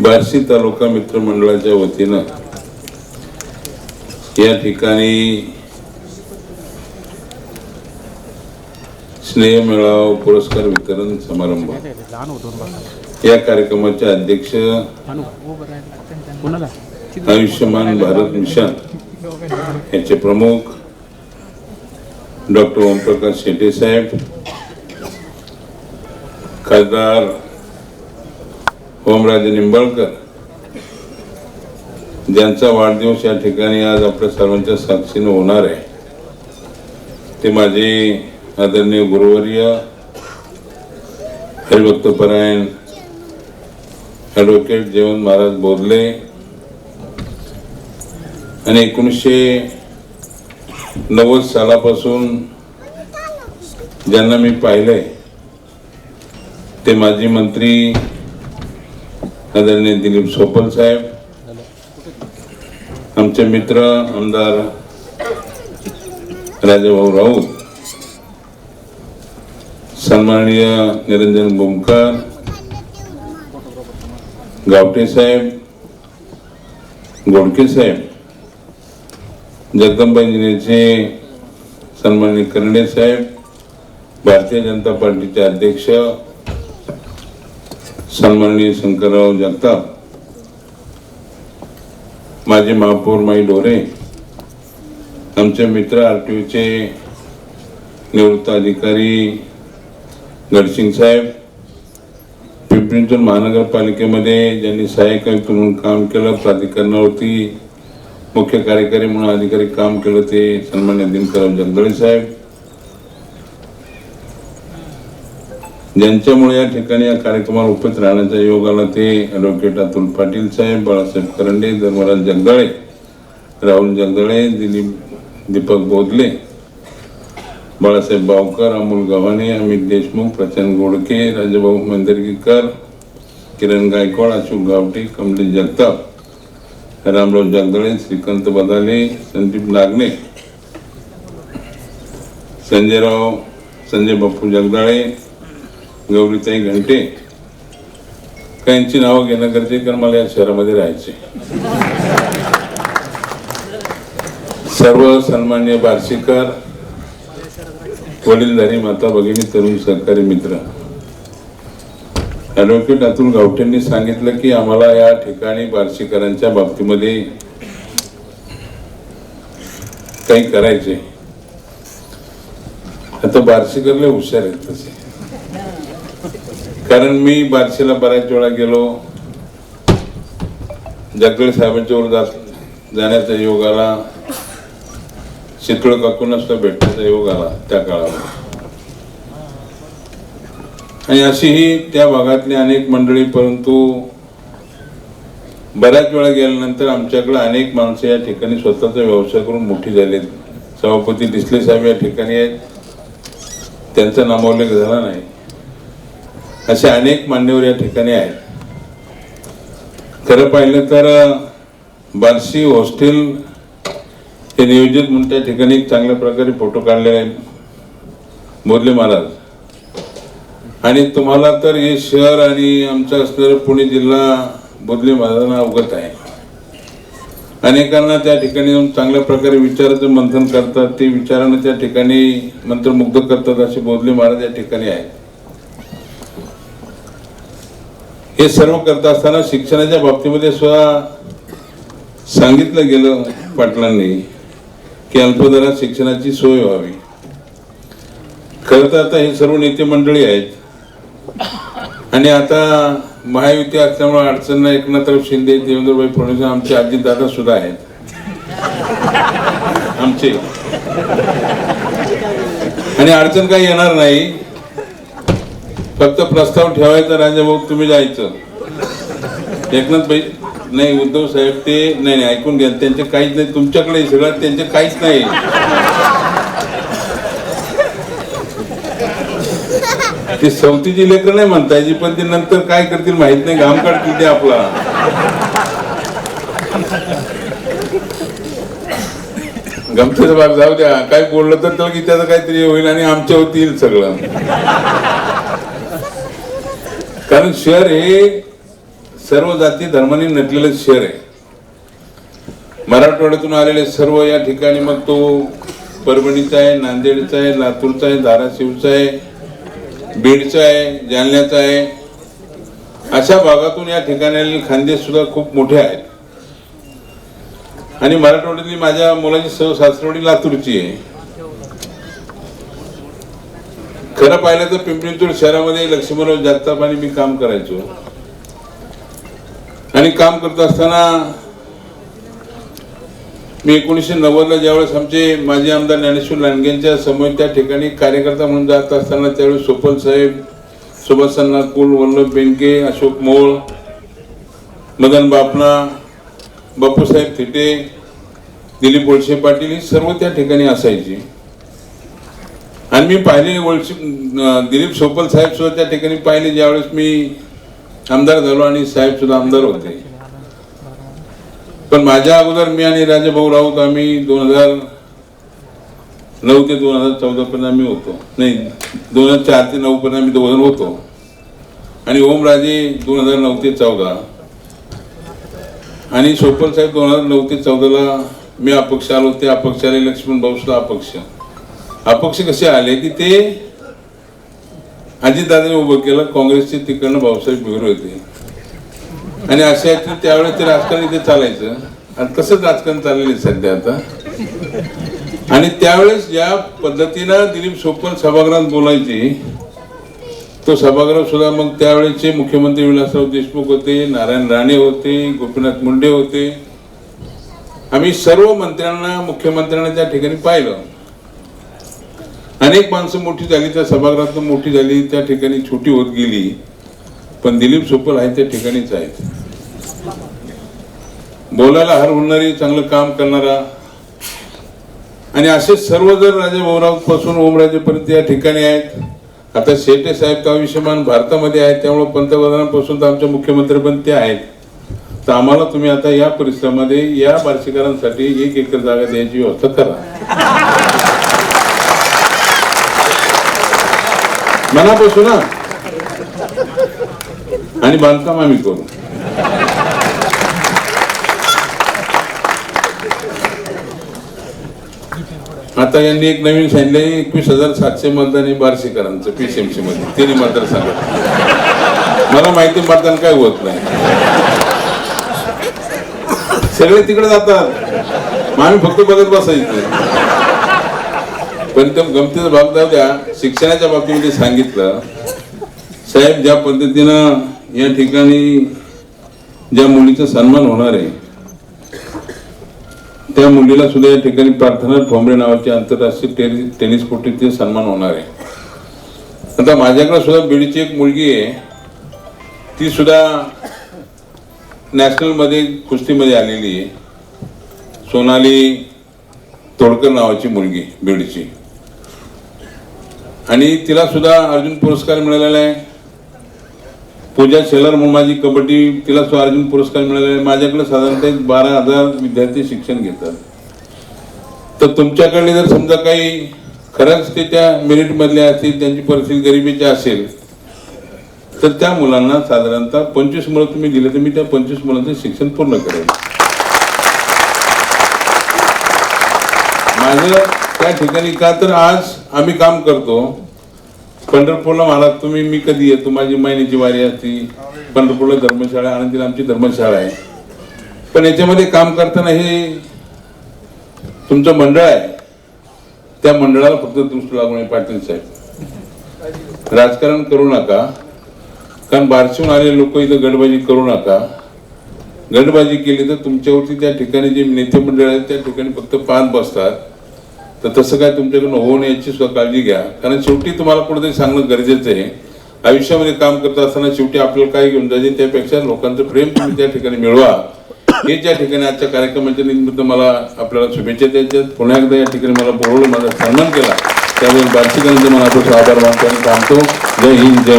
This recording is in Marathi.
बार्शी तालुका मित्रमंडळाच्या वतीनं या ठिकाणी स्नेह मेळावा पुरस्कार वितरण समारंभ. या कार्यक्रमाचे अध्यक्ष आयुष्यमान भारत मिशन याचे प्रमुख डॉक्टर ओमप्रकाश शेटे साहेब खासदार ओमराजे निंबाळकर. ज्यांचा वाढदिवस या ठिकाणी आज आपल्या सर्वांच्या साक्षीनं होणार आहे. ते माझे आदरणीय गुरुवर्य हरिभक्तपरायण ॲडव्होकेट जेवण महाराज बोधले आणि एकोणीसशे नव्वद सालापासून ज्यांना मी पाहिलंय ते माजी मंत्री आदरणीय दिलीप सोपल साहेब आमचे मित्र आमदार राजाभाऊ राऊत सन्माननीय निरंजन बोमकर गावटे साहेब गोडके साहेब जगदंबा इंजिनियरचे सन्माननीय कर्णे साहेब भारतीय जनता पार्टीचे अध्यक्ष सन्माननीय शंकरराव जगताप माझे महापौर माई डोरे आमचे मित्र आर टी चे निवृत्त अधिकारी गडसिंग साहेब पिंपरी महानगरपालिकेमध्ये ज्यांनी सहाय्यक आयुक्त म्हणून काम केलं प्राधिकरणावरती मुख्य कार्यकारी म्हणून अधिकारी काम केलं ते सन्मान्य दिनकरराव जगदळे साहेब ज्यांच्यामुळे या ठिकाणी या कार्यक्रमाला उपस्थित राहण्याचा योग आला ते ॲडव्होकेट अतुल पाटील साहेब बाळासाहेब करंडे धर्मराज जगदाळे राहुल जगदाळे दिलीप दीपक बोधले बाळासाहेब बावकर अमोल गव्हाणे अमित देशमुख प्रचंड गोडके राजाभाऊ मंदरगीकर किरण गायकवाड अशोक गावटे कमलेश जगताप रामराव जगदळे श्रीकांत बदाले संदीप नागणे संजयराव संजय बापू जगदाळे गौरीताई घंटे. काहींची नावं घेणं गरजे कारण मला या शहरामध्ये राहायचे सर्व सन्मान्य बार्शीकर वडीलधारी माता भगिनी तरुण सहकारी मित्र. ॲडव्होकेट अतुल गावठेंनी सांगितलं की आम्हाला या ठिकाणी बार्शीकरांच्या बाबतीमध्ये काही करायचे आता बार्शीकरले हुशार आहेत तसे. कारण मी बार्शीला बऱ्याच वेळा गेलो. जगदळे साहेबांच्या वर जात जाण्याचा योग आला. चितळ काकूनच भेटण्याचा योग आला त्या काळामध्ये. आणि अशी ही त्या भागातली अनेक मंडळी परंतु बऱ्याच वेळा गेल्यानंतर आमच्याकडे अनेक माणसं या ठिकाणी स्वतःचा व्यवसाय करून मोठी झाली सभापती डिसले साहेब या ठिकाणी आहेत. त्यांचा नामोल्लेख झाला नाही. असे अनेक मान्यवर या ठिकाणी आहेत. खरं पाहिलं तर बार्शी हॉस्टेल हे नियोजित म्हणून त्या ठिकाणी एक चांगल्या प्रकारे फोटो काढले आहेत. बोधले महाराज. आणि तुम्हाला तर हे शहर आणि आमचं असणारं पुणे जिल्हा बोधले महाराजांना अवगत आहे. अनेकांना त्या ठिकाणी जाऊन चांगल्या प्रकारे विचाराचं मंथन करतात. ते विचारानं त्या ठिकाणी मंत्रमुग्ध करतात असे बोधले महाराज या ठिकाणी आहेत. हे सर्व करत असताना शिक्षणाच्या बाबतीमध्ये सुद्धा सांगितलं गेलं पाटलांनी की अल्पदरात शिक्षणाची सोय व्हावी. खरं तर आता हे सर्व नेते मंडळी आहेत. आणि आता महायुती असल्यामुळे अडचण एकनाथराव शिंदे देवेंद्रभाई फडणवीस आमचे अजितदादा सुद्धा आहेत. आमचे. आणि अडचण काही येणार नाही. फक्त प्रस्ताव ठेवायचा राजाभाऊ तुम्ही जायचं. एकनाथ भाई नाही उद्धव साहेब ते नाही नाही ऐकून घ्या. त्यांचे काहीच नाही. तुमच्याकडे सगळं त्यांचे काहीच नाही. ते सवतीची लेकर नाही म्हणता यायची पण ते नंतर काय करतील माहीत नाही. घाम काढतील ते आपला. गमतीचा भाग जाऊ द्या. काय बोललं तर की त्याचं काहीतरी होईल आणि आमच्या होतील येईल सगळं. कारण शहर हे सर्व जाती धर्माने नटलेलं शहर आहे. मराठवाड्यातून आलेले सर्व या ठिकाणी मग तो परभणीचा आहे नांदेडचा आहे लातूरचा आहे धाराशिवचा आहे बीडचा आहे जालन्याचा आहे. अशा भागातून या ठिकाणी आलेले खांदे सुद्धा खूप मोठे आहेत. आणि मराठवाड्यातली माझ्या मुलाची सासरवडी लातूरची आहे. खरं पाहिलं तर पिंपरी शहरामध्ये लक्ष्मणराव जगताप आणि मी काम करायचो. आणि काम करत असताना मी एकोणीसशे नव्वदला ज्यावेळेस आमचे माजी आमदार ज्ञानेश्वर लांडगेंच्या समोर त्या ठिकाणी कार्यकर्ता म्हणून जात असताना त्यावेळेस सोपल साहेब सुभाष कुल वल्लभ बेनके अशोक मोळ मदन बापना बापूसाहेब थिटे दिलीप वळसे पाटील ही सर्व त्या ठिकाणी असायची. आणि मी पाहिले वळसे दिलीप सोपल साहेब सुद्धा त्या ठिकाणी पाहिले ज्यावेळेस मी आमदार झालो आणि साहेब सुद्धा आमदार होते. पण माझ्या अगोदर मी आणि राजाभाऊ राऊत आम्ही दोन हजार नऊ ते दोन हजार चौदा पर्यंत आम्ही होतो. नाही दोन हजार चार ते नऊ पर्यंत आम्ही दोघं होतो. आणि ओमराजे दोन हजार नऊ ते चौदा. आणि सोपल साहेब दोन हजार नऊ ते चौदाला मी अपक्ष आलो ते अपक्ष आले लक्ष्मण भाऊसला अपक्ष. अपक्ष कसे आले की ते अजितदादाने उभं केलं काँग्रेसचे तिकडनं भाऊसाहेब बिगर होते. आणि असे आहेत की त्यावेळेस ते राजकारण इथे चालायचं. आणि तसंच राजकारण चाललेलं आहे सध्या आता. आणि त्यावेळेस ज्या पद्धतीनं दिलीप सोपल सभागृहात बोलायचे तो सभागृह सुद्धा मग त्यावेळेचे मुख्यमंत्री विलासराव देशमुख होते नारायण राणे होते गोपीनाथ मुंडे होते. आम्ही सर्व मंत्र्यांना मुख्यमंत्र्यांना त्या ठिकाणी पाहिलं. अनेक माणसं मोठी झाली त्या सभागृहात मोठी झाली त्या ठिकाणी छोटी होत गेली. पण दिलीप सोपल आहे त्या ठिकाणीच आहेत. बोलायला हर होणारी चांगलं काम करणारा. आणि असे सर्व जर राजा भाऊरावपासून ओमराजेपर्यंत या ठिकाणी आहेत. आता शेटे साहेब तर आयुष्यमान भारतामध्ये आहेत त्यामुळे पंतप्रधानांपासून तर आमचे मुख्यमंत्री पण ते आहेत. तर आम्हाला तुम्ही आता या परिसरामध्ये या बार्शीकरांसाठी एक एकर जागा द्यायची व्यवस्था करा. मनापासून ना आणि बांधकाम आम्ही करू. आता यांनी एक नवीन सांगितले एकवीस हजार सातशे मतदान हे बार्शीकरांचं पीसीएमसी मध्ये. तिन्ही मतदारसंघात. मला माहिती मतदान काय होत नाही. सगळे तिकडे जातात. मग आम्ही फक्त बघत बसायचं. पण त्या गमतीचा भाग जाऊ द्या शिक्षणाच्या बाबतीमध्ये सांगितलं. साहेब ज्या पद्धतीनं या ठिकाणी ज्या मुलीचा सन्मान होणार आहे त्या मुलीला सुद्धा या ठिकाणी प्रार्थना ठोंबरे नावाची आंतरराष्ट्रीय टेनिस टेनिस कोटीचे सन्मान होणार आहे. आता माझ्याकडे सुद्धा बीडची एक मुलगी आहे ती सुद्धा नॅशनलमध्ये कुस्तीमध्ये आलेली आहे. सोनाली तोडकर नावाची मुलगी बीडची. आणि तिला सुद्धा अर्जुन पुरस्कार मिळालेला आहे. पूजा शेलर म्हणून माझी कबड्डी तिला सुद्धा अर्जुन पुरस्कार मिळालेला आहे. माझ्याकडे साधारणतः एक बारा हजार विद्यार्थी शिक्षण घेतात. तर तुमच्याकडे जर समजा काही खरंच ते त्या मेरिटमधल्या असतील त्यांची परिस्थिती गरिबीची असेल तर त्या मुलांना साधारणतः पंचवीस मुलं तुम्ही दिले तर मी त्या पंचवीस मुलांचं शिक्षण पूर्ण करेन. माझं त्या ठिकाणी का तर आज आम्ही काम करतो. पंढरपूरला महाराज तुम्ही मी कधी येतो? माझी महिन्याची वारी असती. पंढरपूरला धर्मशाळा आनंदीला आमची धर्मशाळा आहे. पण याच्यामध्ये काम करताना हे तुमचं मंडळ आहे. त्या मंडळाला फक्त दृष्टी लागू नये पाटील साहेब. राजकारण करू नका. कारण बारशीहून आलेले लोक इथं गडबाजी करू नका. गडबाजी केली तर तुमच्यावरती त्या ठिकाणी जे नेते मंडळ आहेत त्या ठिकाणी फक्त पान बसतात. तर तसं काय तुमच्याकडून होऊ नये याची सुद्धा काळजी घ्या. कारण शेवटी तुम्हाला कुठेतरी सांगणं गरजेचं आहे. आयुष्यामध्ये काम करत असताना शेवटी आपल्याला काय घेऊन जायचे त्यापेक्षा लोकांचं प्रेम तुम्ही त्या ठिकाणी मिळवा. हे ज्या ठिकाणी आजच्या कार्यक्रमाच्या निमित्त मला आपल्याला शुभेच्छा द्यायच्या पुन्हा एकदा या ठिकाणी मला बोलवलं माझा सन्मान केला. त्यावेळेस बार्शीकरांचे मला आभार मानतो आणि थांबतो. जय हिंद जय